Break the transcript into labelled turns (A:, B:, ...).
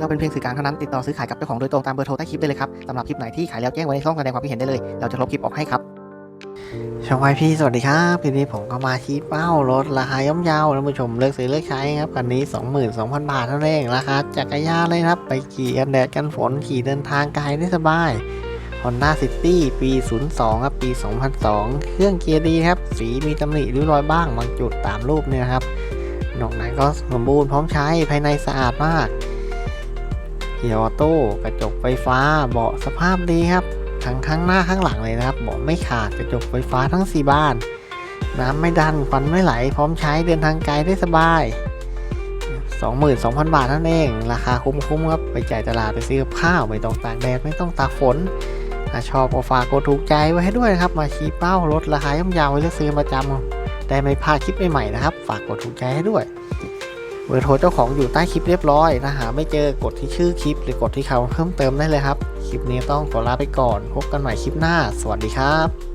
A: เราเป็นเพียงสื่อกลางเท่านั้นติดต่อซื้อขายกับเจ้าของโดยตรงตามเบอร์โทรใต้คลิปได้เลยครับสำหรับคลิปไหนที่ขายแล้วแจ้งไว้ในช่องแสดงความคิดเห็นได้เลย เราจะลบคลิปออกให้ครับช่องไอพี่สวัสดีครับทีนี้ผมก็มาชี้เป้ารถราคาย่อมเยาวท่านผู้ชมเลือกซื้อเลือกใช้ครับคันนี้ 22,000 บาทเท่านั้นเองราคาจักรยานเลยครับ ไปขี่กันแดดกันฝนขี่เดินทางไกลได้สบาย Honda City ปี 02 ครับ ปี 2002 เครื่องเกียร์ดีครับ สีมีตำหนิริ้วรอยบ้างบางจุดตามรูปเนี่ยครับนอกนั้นก็สมบูรณ์พร้อมใช้ภายในสะอาดมาก เกียร์ออโต้กระจกไฟฟ้า เบาะสภาพดีครับ ทั้งข้างหน้าข้างหลังเลยนะครับ เบาะไม่ขาดกระจกไฟฟ้าทั้ง 4 บ้าน น้ำไม่ดันควันไม่ไหล พร้อมใช้เดินทางไกลได้สบาย 22,000 บาทนั่นเอง ราคาคุ้มๆครับไปจ่ายตลาดไปซื้อข้าวไม่ต้องตากแดดไม่ต้องตากฝนถ้าชอบก็ฝากกดถูกใจไว้ให้ด้วยนะครับ มาชี้เป้ารถราคาย่อมเยาวไว้เลือกซื้อประจำได้ไม่พลาดคลิปใหม่ๆนะครับ ฝากกดถูกใจให้ด้วย บอร์โทรเจ้าของอยู่ใต้คลิปเรียบร้อยถ้าหาไม่เจอกดที่ชื่อคลิป หรือกดที่คำเพิ่มเติมได้เลยครับ คลิปนี้ต้องขอลาไปก่อน พบกันใหม่คลิปหน้า สวัสดีครับ